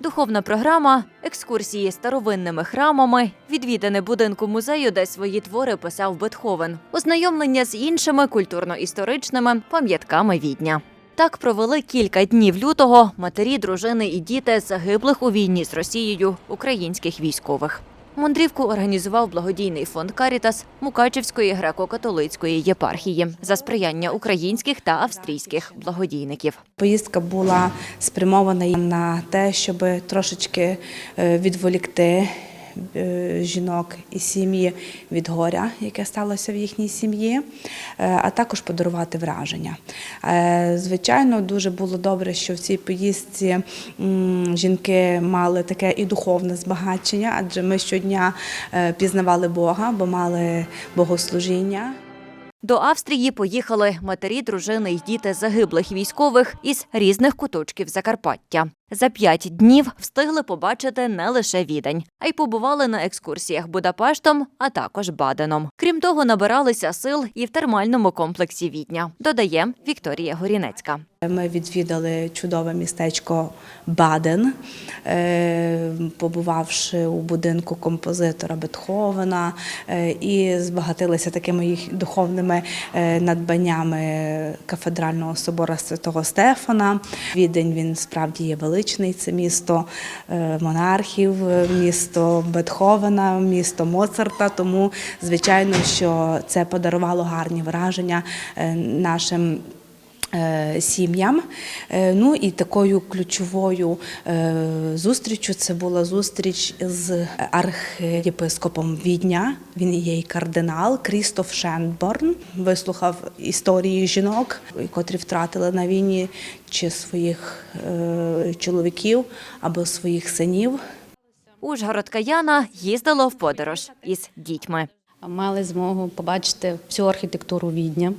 Духовна програма, екскурсії старовинними храмами, відвідини будинку музею, де свої твори писав Бетховен, ознайомлення з іншими культурно-історичними пам'ятками відня. Так провели кілька днів лютого матері, дружини і діти загиблих у війні з Росією українських військових. Мандрівку організував благодійний фонд Карітас Мукачівської греко-католицької єпархії за сприяння українських та австрійських благодійників. Поїздка була спрямована на те, щоб трошечки е, відволікти жінок і сім'ї від горя, яке сталося в їхній сім'ї, е, а також подарувати враження. Е, Звичайно, дуже було добре, що в цій поїздці жінки мали таке і духовне збагачення, адже ми щодня е, пізнавали Бога, бо мали богослужіння. До Австрії поїхали матері, дружини й діти загиблих військових із різних куточків Закарпаття. За п'ять днів встигли побачити не лише відень, а й побували на екскурсіях Будапештом, а також Баденом. Крім того, набиралися сил і в термальному комплексі Відня. Додає Вікторія Горінецька. Ми відвідали чудове містечко Баден, е, побувавши у будинку композитора Бетховена е, і збагатилися такими їх духовними е, надбаннями кафедрального собора Святого Стефана. Відень він справді є величний. Це місто е, монархів, е, місто Бетховена, місто Моцарта. Тому, звичайно, що це подарувало гарні враження е, нашим сім'ям. Е, Ну і такою ключовою е, зустрічю це була зустріч з архієпископом Відня. Він є і кардинал Крістоф Шенборн. Вислухав історії жінок, котрі втратили на війні чи своїх е, чоловіків або своїх синів. Ужгородка Яна їздила в подорож із дітьми. Мали змогу побачити всю архітектуру Відня.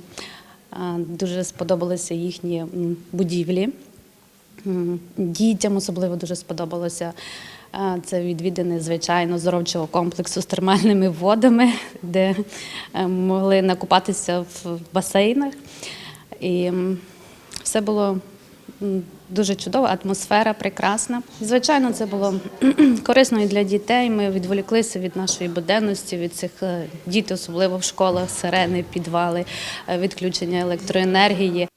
Дуже сподобалися їхні будівлі. Дітям особливо дуже сподобалося. Це відвідини, звичайно, здоровчого комплексу з термальними водами, де е, могли накупатися в басейнах. І все було дуже чудова, атмосфера прекрасна. Звичайно, це було корисно і для дітей. Ми відволіклися від нашої буденності, від цих дітей, особливо в школах, сирени, підвали, е, відключення електроенергії.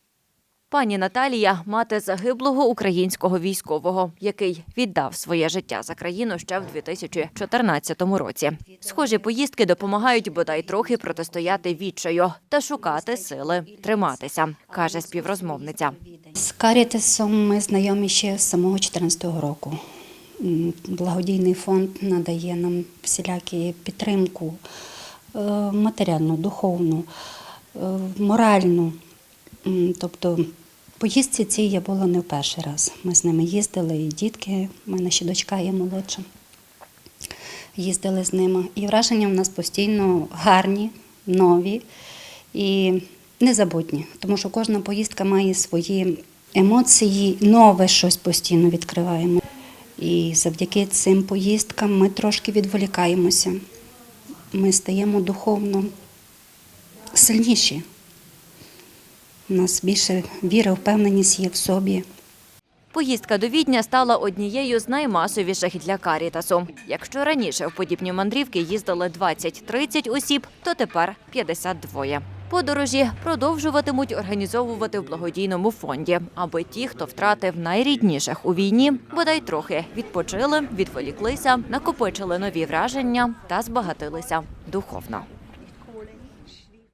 Пані Наталія мати загиблого українського військового, який віддав своє життя за країну ще в 2014 році. Схожі поїздки допомагають бодай трохи протистояти відчаю та шукати сили триматися, каже співрозмовниця. З Карітесом ми знайомі ще з самого 2014 року. Благодійний фонд надає нам всілякі підтримку е, матеріальну, духовну, е, моральну. Тобто поїздці ці я була не в перший раз. Ми з ними їздили, і дітки, в мене ще дочка є молодша. Їздили з ними. І враження в нас постійно гарні, нові і незабутні, тому що кожна поїздка має свої емоції, нове щось постійно відкриваємо. І завдяки цим поїздкам ми трошки відволікаємося. Ми стаємо духовно сильніші. У нас більше віри, впевненість є в собі. Поїздка до Відня стала однією з наймасовіших для Карітасу. Якщо раніше в подібні мандрівки їздили 20-30 осіб, то тепер 52. Подорожі продовжуватимуть організовувати в благодійному фонді, аби ті, хто втратив найрідніших у війні, бодай трохи відпочили, відволіклися, накопичили нові враження та збагатилися духовно.